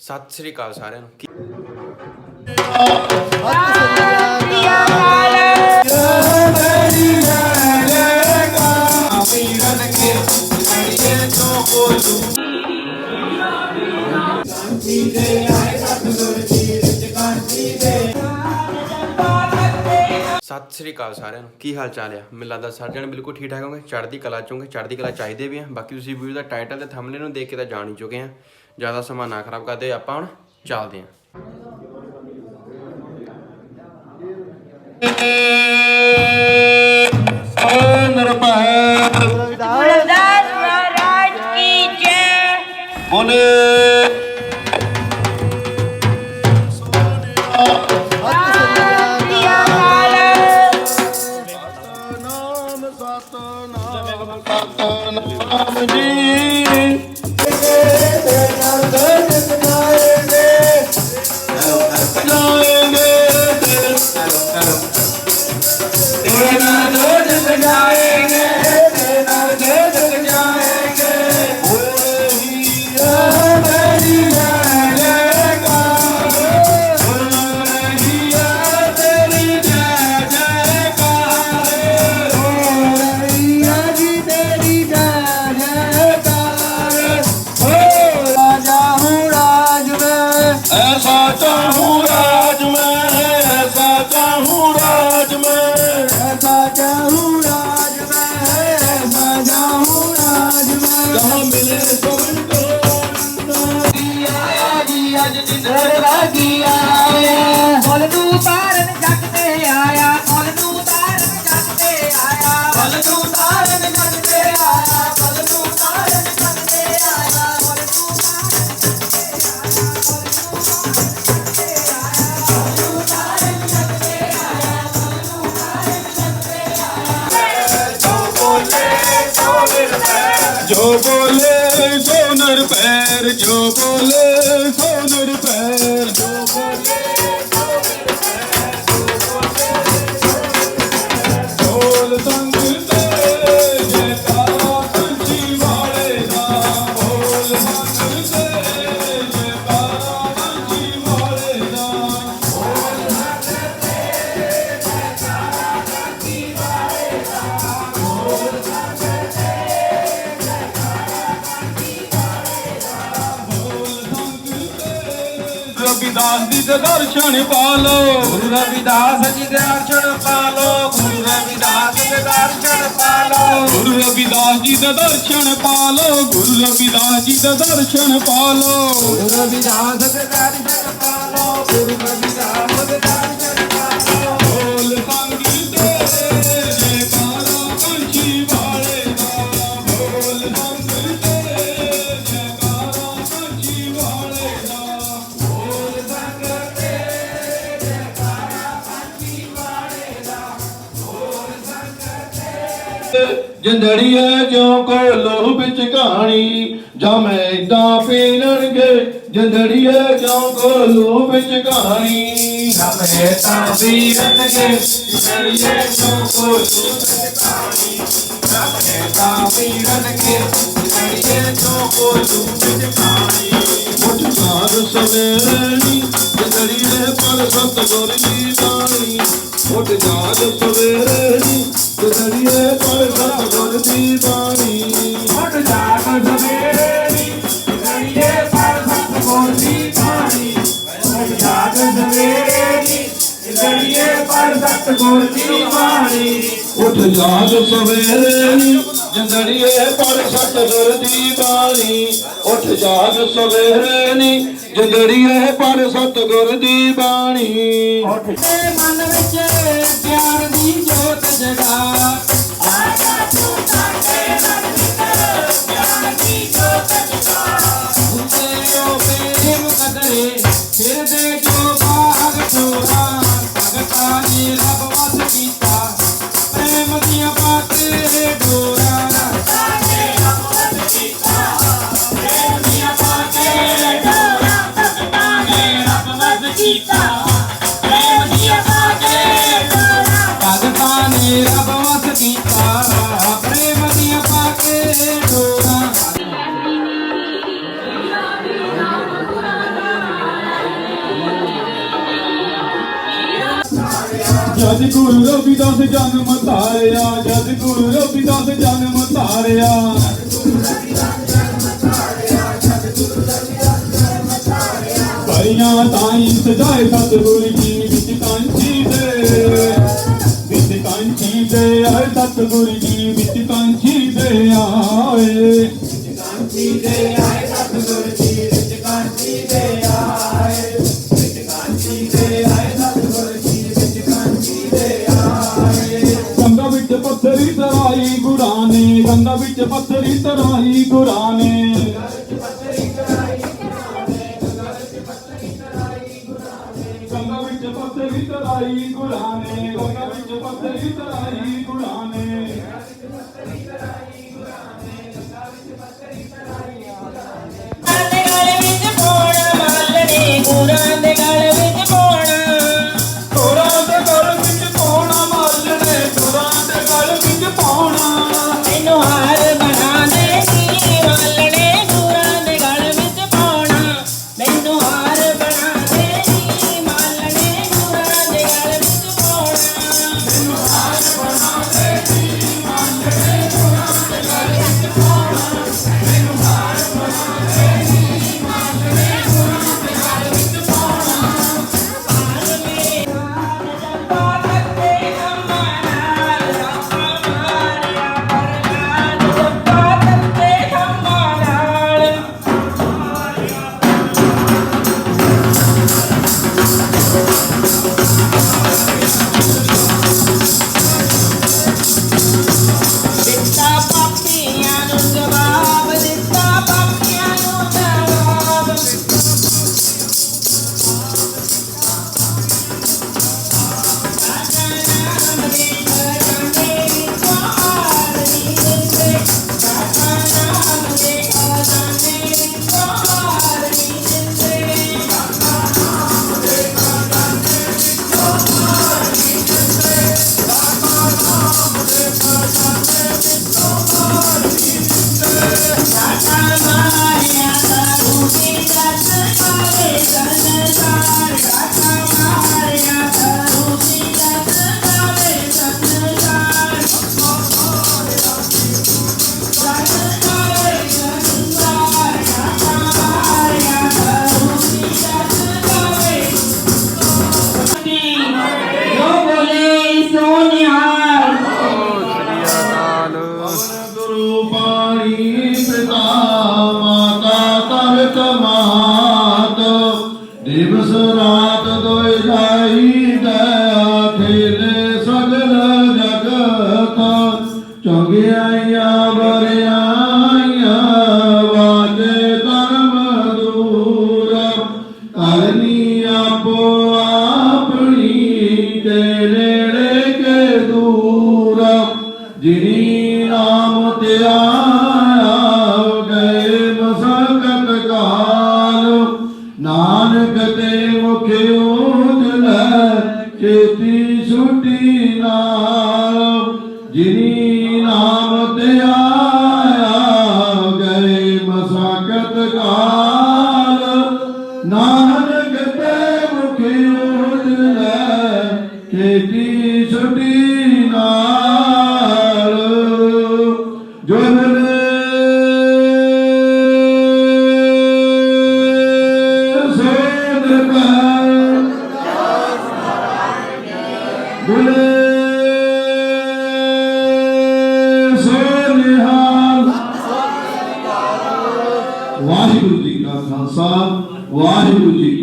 ਸਤਿ ਸ੍ਰੀ ਅਕਾਲ ਸਾਰਿਆਂ ਨੂੰ। ਸਤਿ ਸ੍ਰੀ ਅਕਾਲ ਸਾਰਿਆਂ ਨੂੰ। ਕੀ ਹਾਲ ਚਾਲ ਆ? ਮੈਨੂੰ ਲੱਗਦਾ ਸਾਰੇ ਜਣੇ ਬਿਲਕੁਲ ਠੀਕ ਠਾਕ ਹੋਗੇ। ਚੜ੍ਹਦੀ ਕਲਾ ਚੋਂਗੇ ਚੜ੍ਹਦੀ ਕਲਾ ਚਾਹੀਦੇ ਵੀ ਆ। ਬਾਕੀ ਤੁਸੀਂ ਵੀਡੀਓ ਦਾ ਟਾਈਟਲ ਤੇ ਥੰਬਨੇਲ ਨੂੰ ਦੇਖ ਕੇ ਤਾਂ ਜਾਣ ਹੀ ਚੁੱਕੇ ਆ। ਜ਼ਿਆਦਾ ਸਮਾਂ ਨਾ ਖਰਾਬ ਕਰਦੇ ਆਪਾਂ ਹੁਣ ਚੱਲਦੇ ਆਂ ਉਹਨੇ ਸਤਨਾਮ ਸਤਨਾਮ ਸਤਨਾਮ ਜੀ। Hey, ਸਰਵਾਗੀ ਆਇਆ। ਫੁੱਲ ਨੂੰ ਤਾਰਨ ਜੱਗ ਤੇ ਆਇਆ। ਫੁੱਲ ਨੂੰ ਤਾਰਨ ਜੱਗ ਤੇ ਆਇਆ। ਫੁੱਲ ਨੂੰ ਤਾਰਨ ਜੱਗ ਤੇ ਆਇਆ। ਫੁੱਲ ਨੂੰ ਤਾਰਨ ਜੱਗ ਤੇ ਆਇਆ। ਫੁੱਲ ਨੂੰ ਤਾਰਨ ਜੱਗ ਤੇ ਆਇਆ। ਜੋ ਬੋਲੇ ਜੋ ਬੋਲੇ ਹੁਨਰ ਪੈਰ ਜੋ ਬੋਲੇ ਹੁਨਰ ਪੈਰ ਜੋ ਬੋਲੇ। ਰਵਿਦਾਸ ਜੀ ਦੇ ਦਰਸ਼ਨ ਪਾ ਲਓ ਗੁਰੂ ਰਵਿਦਾਸ ਜੀ ਦੇ ਦਰਸ਼ਨ ਪਾ ਲਓ ਗੁਰੂ ਰਵਿਦਾਸ ਦੇ ਦਰਸ਼ਨ ਪਾ ਲਓ ਗੁਰੂ ਰਵਿਦਾਸ ਜੀ ਦੇ ਦਰਸ਼ਨ ਪਾ ਲਓ ਗੁਰੂ ਰਵਿਦਾਸ ਜੀ ਦੇ ਦਰਸ਼ਨ ਪਾ ਲਓ ਗੁਰੂ ਰਵਿਦਾਸ ਦੇ ਦਰਸ਼ਨ ਪਾ ਲਓ ਗੁਰੂ ਰਵਿਦਾਸ ਜੰਦੜੀਏ ਜਿਉ ਕੋ ਲੋਹ ਵਿੱਚ ਕਹਾਣੀ, ਜਾਂ ਮੈਂ ਇਦਾਂ ਪੀਣਗੇ ਜੰਦੜੀਏ ਜਿਉ ਕੋ ਲੋਹ ਵਿੱਚ ਕਹਾਣੀ। ਜਾਂ ਮੈਂ ਤਾਂ ਪੀਣਗੇ ਜੰਦੜੀਏ ਜਿਉ ਕੋ ਲੋਹ ਵਿੱਚ ਕਹਾਣੀ। ਜਾਂ ਮੈਂ ਤਾਂ ਪੀਣਗੇ ਜੰਦੜੀਏ ਜਿਉ ਕੋ ਲੋਹ ਵਿੱਚ ਕਹਾਣੀ। ਉੱਠ ਸਾਧ ਸਵੇਰੇ ਨੀ ਜੰਦੜੀਏ ਪਰ ਸਤਗੁਰ ਦੀ ਬਾਣੀ। ਉੱਠ ਜਾਗ ਸਵੇਰੇ, ਜੰਦੜੀਏ ਦੀ ਬਾਣੀ। ਉੱਠ ਜਾਗ ਸਵੇਰੇ ਨੀ ਜੰਦੜੀਏ ਪਰ ਸਤਗੁਰ ਦੀ ਬਾਣੀ। ਉੱਠ ਜਾਗ ਸਵੇਰੇ ਨੀ ਜੰਦੜੀਏ ਪਰ ਸਤਗੁਰ ਦੀ ਬਾਣੀ। ਉੱਠ ਜਾਗ ਸਵੇਰੇ ਨੀ ਜੰਦੜੀਏ ਪਰ ਸਤਗੁਰ ਦੀ ਬਾਣੀ। ਉੱਠ ਜਾਗ ਸਵੇਰੇ ਨੀ ਜੰਦੜੀਏ ਪਰ ਸਤਗੁਰ ਦੀ ਬਾਣੀ। ਤੇ ਮਨ ਵਿੱਚ ਪਿਆਰ ਜਦ ਗੁਰੂ ਰਵਿਦਾਸ ਜਨਮ ਧਾਰਿਆ ਜਦ ਗੁਰੂ ਰਵਿਦਾਸ ਜਨਮ ਧਾਰਿਆ। ਪਰੀਆਂ ਤਾਈਂ ਸਜਾਏ ਸਤਿਗੁਰ ਜੀ, ਵਿੱਚ ਕਾਂਚੀ ਦੇ। ਵਿੱਚ ਕਾਂਚੀ ਦੇ ਆਏ ਸਤਿਗੁਰ ਜੀ, ਵਿੱਚ ਕਾਂਚੀ ਦੇ ਆਏ। ਗੰਗਾ ਗੰਗਾ ਵਿੱਚ ਪੱਥਰੀ ਤਰਾਈ ਗੁਰਾਂ ਨੇ ਗੰਗਾ ਵਿੱਚ ਪੱਥਰੀ ਤਰਾਈ ਗੁਰਾਂ ਨੇ ਗੰਗਾ ਵਿੱਚ ਪੱਥਰੀ ਤਰਾਈ ਗੁਰਾਂ ਨੇ টবে আয় ਗਏ ਮਸਕਤ ਕਾਲ ਨਾਨਕ ਤੇ ਮੁਖ ਉਜਲੇ ਚੇਤੀ ਛੁਟੀ ਨਾਲ। ਜੋ ਬਲੇ ਸੋਦ ਕਰ ਬੁਲੇ ਸੋਨਿਹਾਲ ਖਾਲਸਾ ਵਾਹਿਗੁਰੂ ਜੀ